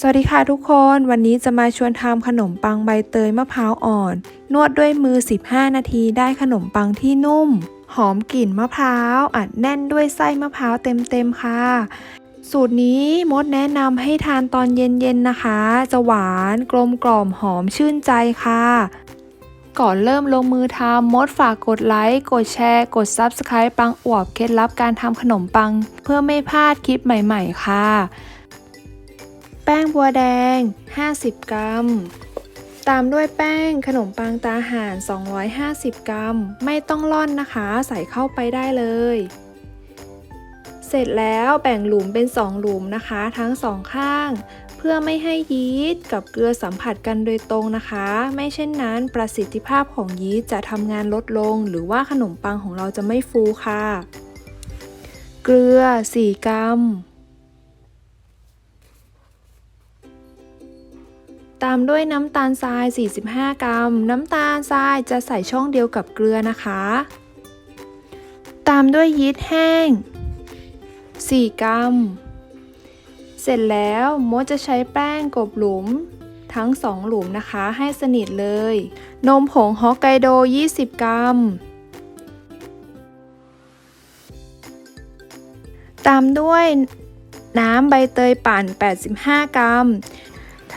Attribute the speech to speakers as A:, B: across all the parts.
A: สวัสดีค่ะทุกคนวันนี้จะมาชวนทำขนมปังใบเตยมะพร้าวอ่อน นวดด้วยมือ 15 นาทีได้ขนมปังที่นุ่ม หอมกลิ่นมะพร้าวอัดแน่นด้วยไส้มะพร้าวเต็มๆค่ะ สูตรนี้มดแนะนำให้ทานตอนเย็นๆนะคะ จะหวานกลมกล่อมหอมชื่นใจค่ะ ก่อนเริ่มลงมือทำมดฝากกดไลค์ กดแชร์ กด Subscribe ปังอวบเคล็ดลับการทำขนมปัง เพื่อไม่พลาดคลิปใหม่ ๆ ค่ะ แป้งบัวแดง 50 กรัม ตามด้วยแป้งขนมปังตาห่าน 250 กรัม ไม่ต้องร่อนนะคะ ใส่เข้าไปได้เลย เสร็จแล้วแบ่งหลุมเป็น 2 หลุมนะคะ ทั้งสองข้าง เพื่อไม่ให้ยีสต์กับเกลือสัมผัสกันโดยตรงนะคะ ไม่เช่นนั้นประสิทธิภาพของยีสต์จะทำงานลดลง หรือว่าขนมปังของเราจะไม่ฟูค่ะ เกลือ 4 กรัม ตามด้วยน้ำตาลทราย 45 กรัม น้ำตาลทรายจะใส่ช่องเดียวกับเกลือนะคะ ตามด้วยยีสต์แห้ง 4 กรัม เสร็จแล้วมดจะใช้แป้งกบหลุมทั้ง 2 หลุมนะคะให้สนิทเลย นมผงฮอกไกโด 20 กรัม ตามด้วยน้ำใบเตยปั่น 85 กรัม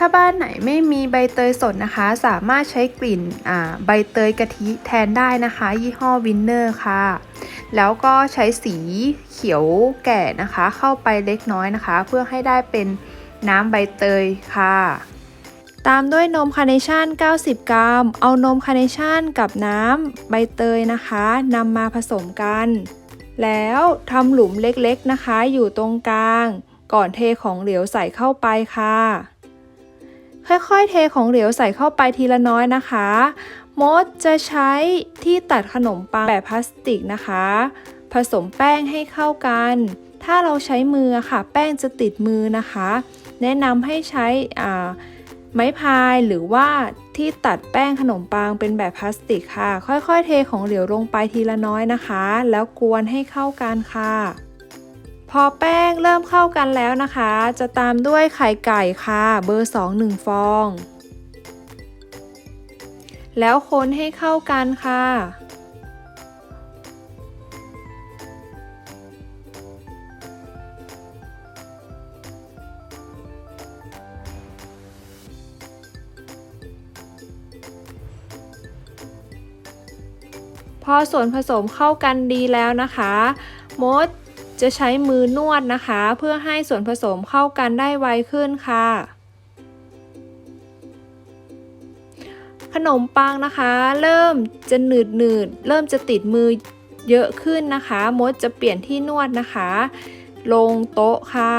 A: ถ้าบ้านไหนไม่มีใบเตยสดนะคะ สามารถใช้กลิ่นใบเตยกะทิแทนได้นะคะ ยี่ห้อวินเนอร์ค่ะ แล้วก็ใช้สีเขียวแก่นะคะ เข้าไปเล็กน้อยนะคะ เพื่อให้ได้เป็นน้ำใบเตยค่ะ ตามด้วยนมคาร์เนชั่น 90 กรัม เอานมคาร์เนชั่นกับน้ำใบเตยนะคะนำมาผสมกัน แล้วทำหลุมเล็กๆนะคะ อยู่ตรงกลาง ก่อนเทของเหลวใส่เข้าไปค่ะ ค่อยๆ เทของเหลวใส่เข้าไปทีละน้อยนะคะ มดจะใช้ที่ตัดขนมปังแบบพลาสติกนะคะ ผสมแป้งให้เข้ากัน ถ้าเราใช้มือค่ะ แป้งจะติดมือนะคะ แนะนำให้ใช้ไม้พายหรือว่าที่ตัดแป้งขนมปังเป็นแบบพลาสติกค่ะ ค่อยๆ เทของเหลวลงไปทีละน้อยนะคะ แล้วกวนให้เข้ากันค่ะ พอแป้งเริ่มเข้ากันแล้วนะคะ จะตามด้วยไข่ไก่ค่ะ เบอร์ 2 1 ฟอง แล้วคนให้เข้ากันค่ะพอส่วนผสมเข้ากันดีแล้วนะคะ มด จะใช้มือนวดนะคะ เพื่อให้ส่วนผสมเข้ากันได้ไวขึ้นค่ะ ขนมปังนะคะ เริ่มจะหนืดหนืดเริ่มจะติดมือเยอะขึ้นนะคะ มดจะเปลี่ยนที่นวดนะคะ ลงโต๊ะค่ะ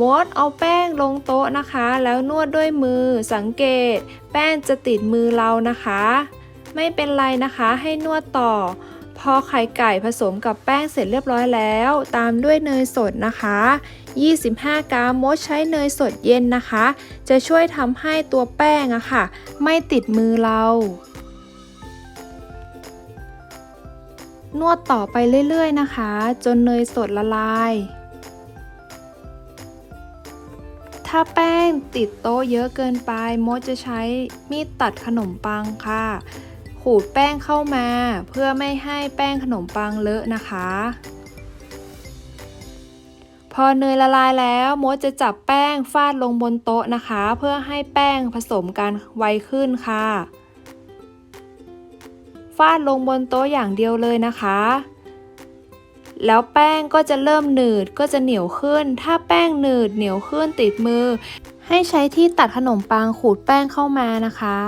A: มดเอาแป้งลงโต๊ะนะคะ แล้วนวดด้วยมือสังเกต แป้งจะติดมือเรานะคะ ไม่เป็นไรนะคะให้นวดต่อ พอไข่ไก่ผสมกับแป้งเสร็จเรียบร้อยแล้ว ตามด้วยเนยสดนะคะ 25 กรัมมดใช้เนยสดเย็นนะคะ จะช่วยทำให้ตัวแป้งอะค่ะ ไม่ติดมือเรา นวดต่อไปเรื่อยๆนะคะ จนเนยสดละลาย ถ้าแป้งติดโต๊ะเยอะเกินไปมดจะใช้มีดตัดขนมปังค่ะ ขูดแป้งเข้ามา เพื่อไม่ให้แป้งขนมปังเลอะนะคะ พอเนยละลายแล้วมดจะจับแป้งฟาดลงบนโต๊ะนะคะ เพื่อให้แป้งผสมกันไวขึ้นค่ะ ฟาดลงบนโต๊ะอย่างเดียวเลยนะคะ แล้วแป้งก็จะเริ่มหนืดก็จะเหนียวขึ้น ถ้าแป้งหนืดเหนียวขึ้นติดมือ ให้ใช้ที่ตัดขนมปังขูดแป้งเข้ามานะคะ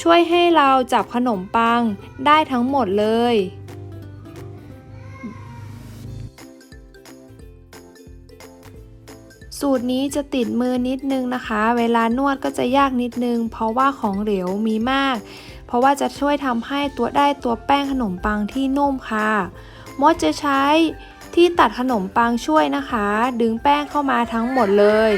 A: ช่วยให้เราจับขนมปังได้ทั้งหมดเลย สูตรนี้จะติดมือนิดนึงนะคะ เวลานวดก็จะยากนิดนึง เพราะว่าของเหลวมีมาก เพราะว่าจะช่วยทำให้ตัวได้ตัวแป้งขนมปังที่นุ่มค่ะ มดจะใช้ที่ตัดขนมปังช่วยนะคะ ดึงแป้งเข้ามาทั้งหมดเลย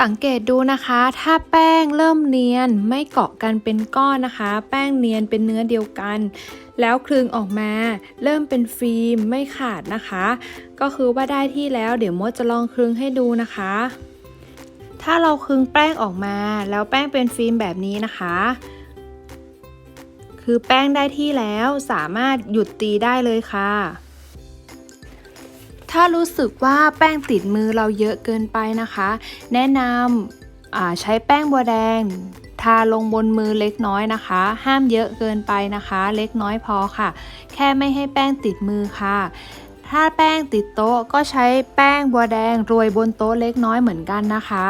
A: สังเกตดูนะคะ ถ้าแป้งเริ่มเนียนไม่เกาะกันเป็นก้อนนะคะ แป้งเนียนเป็นเนื้อเดียวกัน แล้วคลึงออกมา เริ่มเป็นฟิล์มไม่ขาดนะคะ ก็คือว่าได้ที่แล้วเดี๋ยวมดจะลองคลึงให้ดูนะคะ ถ้าเราคลึงแป้งออกมา แล้วแป้งเป็นฟิล์มแบบนี้นะคะ คือแป้งได้ที่แล้วสามารถหยุดตีได้เลยค่ะ ถ้ารู้สึกว่าแป้งติดมือเราเยอะเกินไปนะคะ แนะนำใช้แป้งบัวแดง ทาลงบนมือเล็กน้อยนะคะ ห้ามเยอะเกินไปนะคะ เล็กน้อยพอค่ะ แค่ไม่ให้แป้งติดมือค่ะ ถ้าแป้งติดโต๊ะก็ใช้แป้งบัวแดงโรยบนโต๊ะเล็กน้อยเหมือนกันนะคะ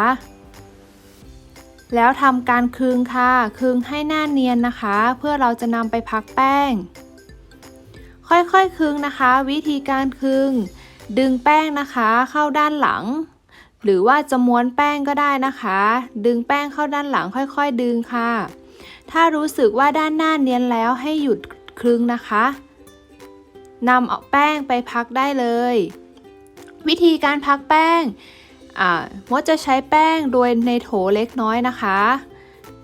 A: แล้วทำการคลึงค่ะคลึงให้หน้าเนียนนะคะ เพื่อเราจะนำไปพักแป้ง ค่อยๆคคลึงนะคะ วิธีการคลึง ดึงแป้งนะคะเข้าด้านหลัง หรือว่าจะม้วนแป้งก็ได้นะคะ ดึงแป้งเข้าด้านหลังค่อยๆ ดึงค่ะ ถ้ารู้สึกว่าด้านหน้าเนียนแล้วให้หยุดคลึงนะคะนำเอาแป้งไปพักได้เลย วิธีการพักแป้งมดจะใช้แป้งโดยในโถเล็กน้อยนะคะ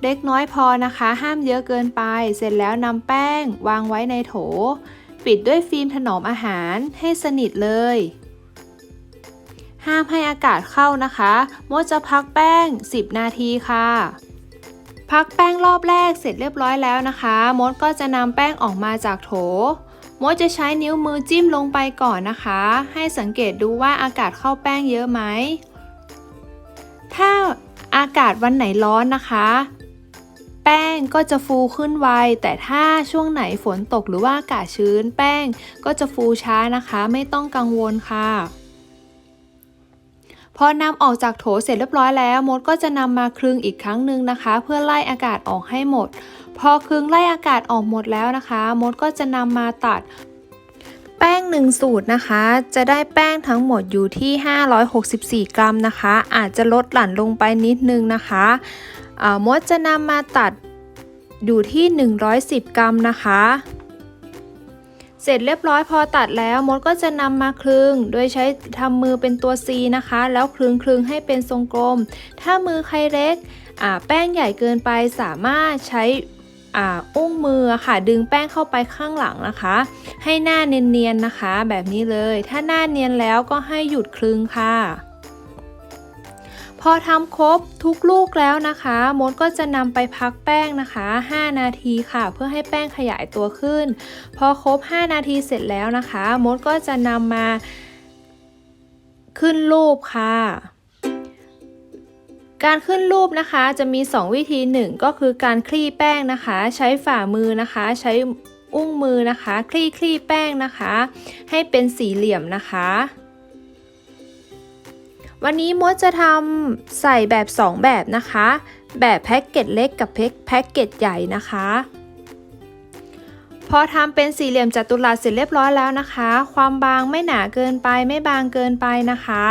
A: เล็กน้อยพอนะคะ ห้ามเยอะเกินไป เสร็จแล้วนำแป้งวางไว้ในโถ ปิดด้วยฟิล์มถนอมอาหารให้สนิทเลย ห้ามให้อากาศเข้านะคะ มดจะพักแป้ง 10 นาทีค่ะ พักแป้งรอบแรกเสร็จเรียบร้อยแล้วนะคะ มดก็จะนำแป้งออกมาจากโถ มดจะใช้นิ้วมือจิ้มลงไปก่อนนะคะ ให้สังเกตดูว่าอากาศเข้าแป้งเยอะไหม ถ้าอากาศวันไหนร้อนนะคะ แป้งก็จะฟูขึ้นไว แต่ถ้าช่วงไหนฝนตกหรือว่าอากาศชื้น แป้งก็จะฟูช้านะคะ ไม่ต้องกังวลค่ะ พอนำออกจากโถเสร็จเรียบร้อยแล้วมดก็จะนำมาคลึงอีกครั้งหนึ่งนะคะ เพื่อไล่อากาศออกให้หมด พอคลึงไล่อากาศออกหมดแล้วนะคะ มดก็จะนำมาตัดแป้ง 1 สูตรนะคะ จะได้แป้งทั้งหมดอยู่ที่ 564 กรัมนะคะ อาจจะลดหลั่นลงไปนิดนึงนะคะ มดจะนำมาตัดอยู่ที่ 110 กรัมนะคะ เสร็จเรียบร้อยพอตัดแล้วมดก็จะนำมาคลึง โดยใช้ทำมือเป็นตัว C นะคะ แล้วคลึงคลึงให้เป็นทรงกลม ถ้ามือใครเล็กแป้งใหญ่เกินไปสามารถใช้อุ้งมือค่ะดึงแป้งเข้าไปข้างหลังนะคะ ให้หน้าเนียนๆนะคะ แบบนี้เลย ถ้าหน้าเนียนแล้วก็ให้หยุดคลึงค่ะ พอทำครบทุกลูกแล้วนะคะมดก็จะนำไปพักแป้งนะคะ 5 นาทีค่ะ เพื่อให้แป้งขยายตัวขึ้น พอครบ 5 นาทีเสร็จแล้วนะคะมดก็จะนำมาขึ้นรูปค่ะการขึ้นรูปนะคะจะมี 2 วิธี 1 ก็คือการคลี่แป้งนะคะ ใช้ฝ่ามือนะคะ ใช้อุ้งมือนะคะ คลี่คลี่แป้งนะคะ ให้เป็นสี่เหลี่ยมนะคะ วันนี้มดจะทำใส่แบบ 2 แบบนะคะ แบบแพ็กเกจเล็กกับแพ็กเกจใหญ่นะคะ พอทำเป็นสี่เหลี่ยมจัตุรัสเสร็จเรียบร้อยแล้วนะคะ ความบางไม่หนาเกินไปไม่บางเกินไปนะคะ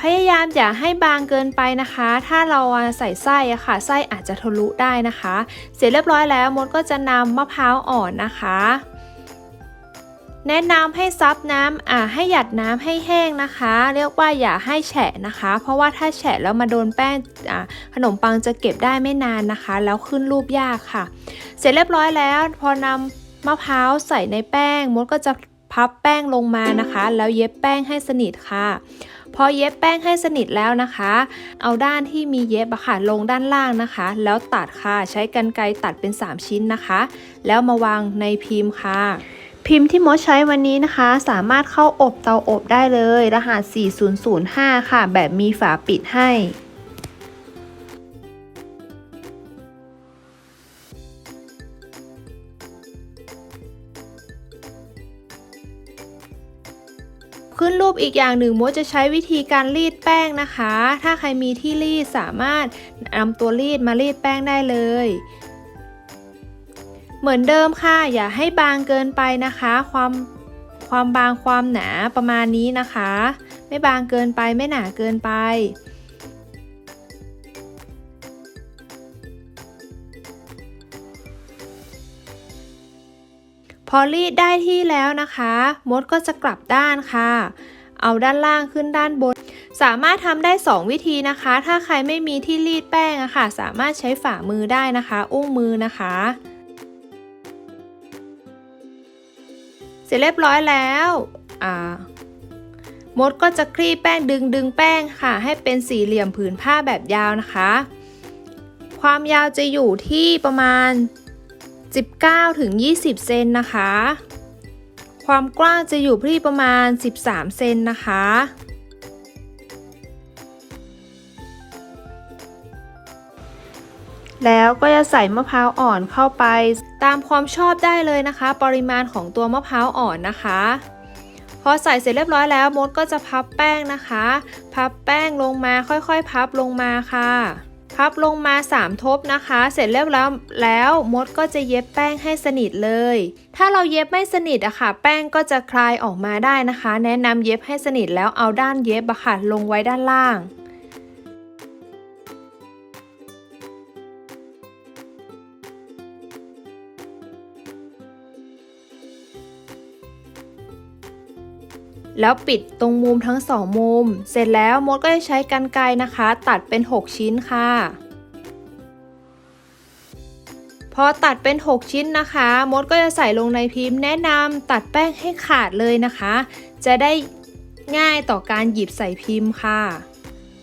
A: พยายามอย่าให้บางเกินไปนะคะ ถ้าเราใส่ไส้อะค่ะไส้อาจจะทะลุได้นะคะ เสร็จเรียบร้อยแล้วมดก็จะนำมะพร้าวอ่อนนะคะ แนะนำให้ซับน้ำอ่าให้หยัดน้ำให้แห้งนะคะ เรียกว่าอย่าให้แฉะนะคะ เพราะว่าถ้าแฉะแล้วมาโดนแป้งอ่าขนมปังจะเก็บได้ไม่นานนะคะ แล้วขึ้นรูปยากค่ะ เสร็จเรียบร้อยแล้ว พอนำมะพร้าวใส่ในแป้งมดก็จะพับแป้งลงมานะคะ แล้วเย็บแป้งให้สนิทค่ะ พอเย็บแป้งให้สนิทแล้วนะคะ เอาด้านที่มีเย็บอะค่ะลงด้านล่างนะคะ แล้วตัดค่ะใช้กรรไกรตัดเป็น 3 ชิ้นนะคะ แล้วมาวางในพิมพ์ค่ะ พิมพ์ที่มดใช้วันนี้นะคะ สามารถเข้าอบเตาอบได้เลย รหัส 4005 ค่ะ แบบมีฝาปิดให้ขึ้นรูปอีกอย่างหนึ่งมดจะใช้วิธีการรีดแป้งนะคะ ถ้าใครมีที่รีดสามารถนำตัวรีดมารีดแป้งได้เลย เหมือนเดิมค่ะ อย่าให้บางเกินไปนะคะ ความความบางความหนาประมาณนี้นะคะ ไม่บางเกินไปไม่หนาเกินไป พอรีดได้ที่แล้วนะคะ มดก็จะกลับด้านค่ะ เอาด้านล่างขึ้นด้านบน สามารถทำได้ 2 วิธีนะคะ ถ้าใครไม่มีที่รีดแป้งอะค่ะ สามารถใช้ฝ่ามือได้นะคะ อุ้งมือนะคะ ร็จเรียบร้อยแล้วอ่ามดก็จะคลี่แป้งดึงดึงแป้งค่ะ ให้เป็นสี่เหลี่ยมผืนผ้าแบบยาวนะคะ ความยาวจะอยู่ที่ประมาณ 19ถึง20 เซนนะคะ ความกว้างจะอยู่ที่ประมาณ 13 เซนนะคะแล้วก็จะใส่มะพร้าวอ่อนเข้าไป ตามความชอบได้เลยนะคะ ปริมาณของตัวมะพร้าวอ่อนนะคะ พอใส่เสร็จเรียบร้อยแล้วมดก็จะพับแป้งนะคะ พับแป้งลงมาค่อยๆ พับลงมาค่ะ พับลงมา 3 ทบนะคะ เสร็จเรียบร้อยแล้วมดก็จะเย็บแป้งให้สนิทเลย ถ้าเราเย็บไม่สนิทอะค่ะ แป้งก็จะคลายออกมาได้นะคะ แนะนำเย็บให้สนิทแล้วเอาด้านเย็บอะค่ะลงไว้ด้านล่าง แล้วปิดตรงมุมทั้งสองมุม เสร็จแล้วมดก็จะใช้กรรไกรนะคะ ตัดเป็น 6 ชิ้นค่ะ พอตัดเป็น 6 ชิ้นนะคะ มดก็จะใส่ลงในพิมพ์ แนะนำตัดแป้งให้ขาดเลยนะคะ จะได้ง่ายต่อการหยิบใส่พิมพ์ค่ะ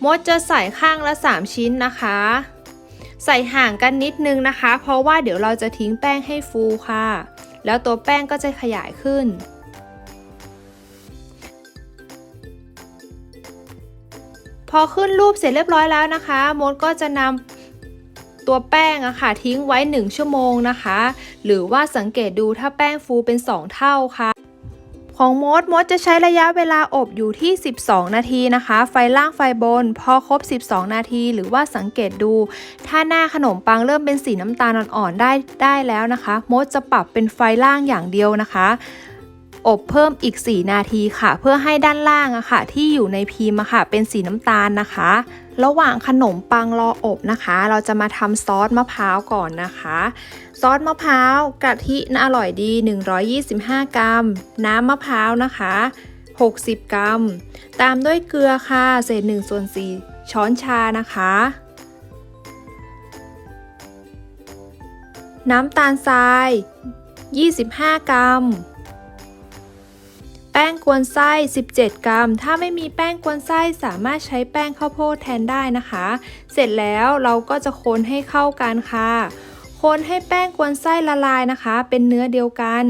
A: มดจะใส่ข้างละ 3 ชิ้นนะคะ ใส่ห่างกันนิดนึงนะคะ เพราะว่าเดี๋ยวเราจะทิ้งแป้งให้ฟูค่ะ แล้วตัวแป้งก็จะขยายขึ้น พอขึ้นรูปเสร็จเรียบร้อยแล้วนะคะมดก็จะนำตัวแป้งอะค่ะทิ้งไว้ 1 ชั่วโมงนะคะ หรือว่าสังเกตดูถ้าแป้งฟูเป็น 2 เท่าค่ะของมดมดจะใช้ระยะเวลาอบอยู่ที่ 12 นาทีนะคะ ไฟล่างไฟบน พอครบ 12 นาที หรือว่าสังเกตดู ถ้าหน้าขนมปังเริ่มเป็นสีน้ำตาลอ่อนๆได้ได้แล้วนะคะ มดจะปรับเป็นไฟล่างอย่างเดียวนะคะ อบเพิ่มอีก 4 นาทีค่ะ เพื่อให้ด้านล่างอะค่ะ ที่อยู่ในพิมพ์อะค่ะ เป็นสีน้ำตาลนะคะ ระหว่างขนมปังรออบนะคะ เราจะมาทำซอสมะพร้าวก่อนนะคะ ซอสมะพร้าวกะทิน่าอร่อยดี 125 กรัม น้ำมะพร้าวนะคะ 60 กรัม ตามด้วยเกลือค่ะ เศษ1ส่วน4ช้อนชานะคะน้ำตาลทราย 25 กรัม ป้งกวนไส้ 17 กรัม ถ้าไม่มีแป้งกวนไส้สามารถใช้แป้งข้าวโพดแทนได้นะคะ เสร็จแล้วเราก็จะคนให้เข้ากันค่ะ คนให้แป้งกวนไส้ละลายนะคะ เป็นเนื้อเดียวกัน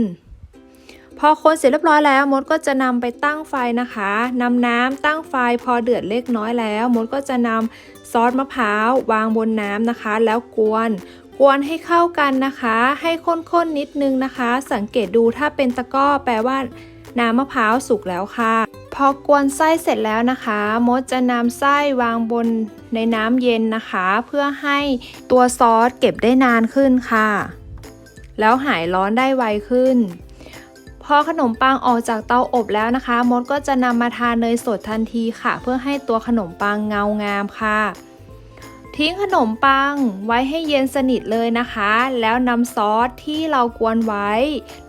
A: พอคนเสร็จเรียบร้อยแล้วมดก็จะนำไปตั้งไฟนะคะนำน้ำตั้งไฟพอเดือดเล็กน้อยแล้ว มดก็จะนำซอสมะพร้าววางบนน้ำนะคะ แล้วกวนกวนให้เข้ากันนะคะ ให้ข้นๆนนิดนึงนะคะ สังเกตดูถ้าเป็นตะก้อแปลว่า น้ำมะพร้าวสุกแล้วค่ะ พอกวนไส้เสร็จแล้วนะคะ มดจะนำไส้วางบนในน้ำเย็นนะคะ เพื่อให้ตัวซอสเก็บได้นานขึ้นค่ะ แล้วหายร้อนได้ไวขึ้น พอขนมปังออกจากเตาอบแล้วนะคะ มดก็จะนำมาทาเนยสดทันทีค่ะ เพื่อให้ตัวขนมปังเงางามค่ะทิ้งขนมปังไว้ให้เย็นสนิทเลยนะคะ แล้วนำซอสที่เรากวนไว้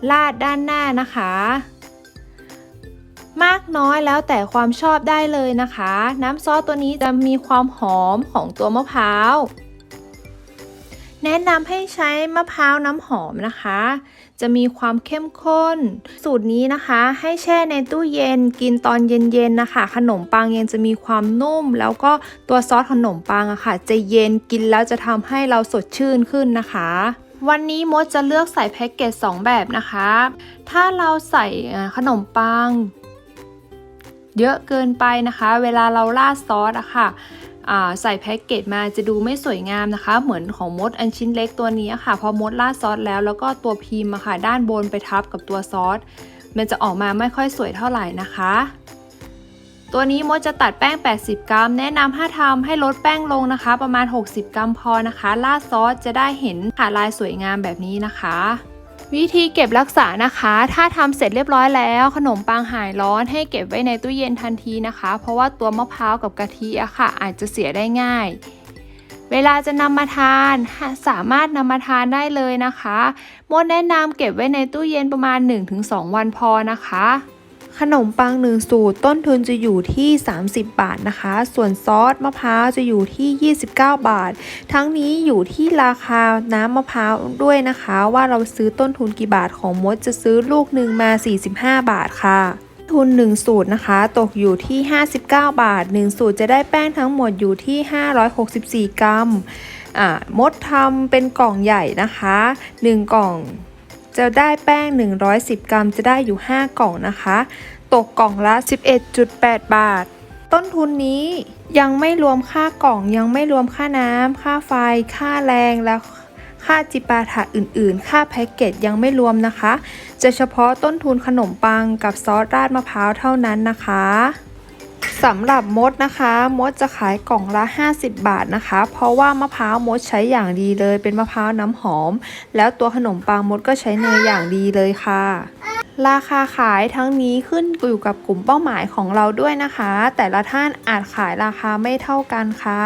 A: ราดด้านหน้านะคะ มากน้อยแล้วแต่ความชอบได้เลยนะคะ น้ำซอสตัวนี้จะมีความหอมของตัวมะพร้าว แนะนำให้ใช้มะพร้าวน้ำหอมนะคะ จะมีความเข้มข้น สูตรนี้นะคะ ให้แช่ในตู้เย็นกินตอนเย็นๆนะคะ ขนมปังยังจะมีความนุ่ม แล้วก็ตัวซอสขนมปังอะค่ะ จะเย็นกินแล้วจะทำให้เราสดชื่นขึ้นนะคะวันนี้มดจะเลือกใส่แพ็กเกจ2 แบบนะคะ ถ้าเราใส่ขนมปัง เยอะเกินไปนะคะ เวลาเราราดซอสอะค่ะใส่แพ็กเกจมาจะดูไม่สวยงามนะคะ เหมือนของมดอันชิ้นเล็กตัวนี้ค่ะ พอมดราดซอสแล้วแล้วก็ตัวพิมพ์อะค่ะ ด้านบนไปทับกับตัวซอสมันจะออกมาไม่ค่อยสวยเท่าไหร่นะคะ ตัวนี้มดจะตัดแป้ง 80 กรัม แนะนำให้ทำให้ลดแป้งลงนะคะ ประมาณ 60 กรัมพอนะคะราดซอสจะได้เห็นขาลายสวยงามแบบนี้นะคะ วิธีเก็บรักษานะคะ ถ้าทำเสร็จเรียบร้อยแล้ว ขนมปังหายร้อนให้เก็บไว้ในตู้เย็นทันทีนะคะ เพราะว่าตัวมะพร้าวกับกะทิอะค่ะ อาจจะเสียได้ง่าย เวลาจะนำมาทานสามารถนำมาทานได้เลยนะคะมดแนะนำเก็บไว้ในตู้เย็นประมาณ 1-2 วันพอนะคะ ขนมปังหนึ่งสูตร ต้นทุนจะอยู่ที่ 30 บาทนะคะ ส่วนซอสมะพร้าวจะอยู่ที่ 29 บาท ทั้งนี้อยู่ที่ราคาน้ำมะพร้าวด้วยนะคะ ว่าเราซื้อต้นทุนกี่บาทของมดจะซื้อลูกหนึ่งมา 45 บาทค่ะทุน 1 สูตรนะคะ ตกอยู่ที่ 59 บาท 1 สูตรจะได้แป้งทั้งหมดอยู่ที่ 564 กรัมอ่ามดทำเป็นกล่องใหญ่นะคะ 1 กล่อง จะได้แป้ง 110 กรัมจะได้อยู่ 5 กล่องนะคะ ตกกล่องละ 11.8 บาท ต้นทุนนี้ยังไม่รวมค่ากล่อง ยังไม่รวมค่าน้ำค่าไฟ ค่าแรงและค่าจิปาถะอื่นๆ ค่าแพ็กเกจยังไม่รวมนะคะ จะเฉพาะต้นทุนขนมปังกับซอสราดมะพร้าวเท่านั้นนะคะ สำหรับมดนะคะ มดจะขายกล่องละ 50 บาทนะคะ เพราะว่ามะพร้าวมดใช้อย่างดีเลยเป็นมะพร้าวน้ำหอม แล้วตัวขนมปังมดก็ใช้เนยอย่างดีเลยค่ะ ราคาขายทั้งนี้ขึ้นอยู่กับกลุ่มเป้าหมายของเราด้วยนะคะ แต่ละท่านอาจขายราคาไม่เท่ากันค่ะ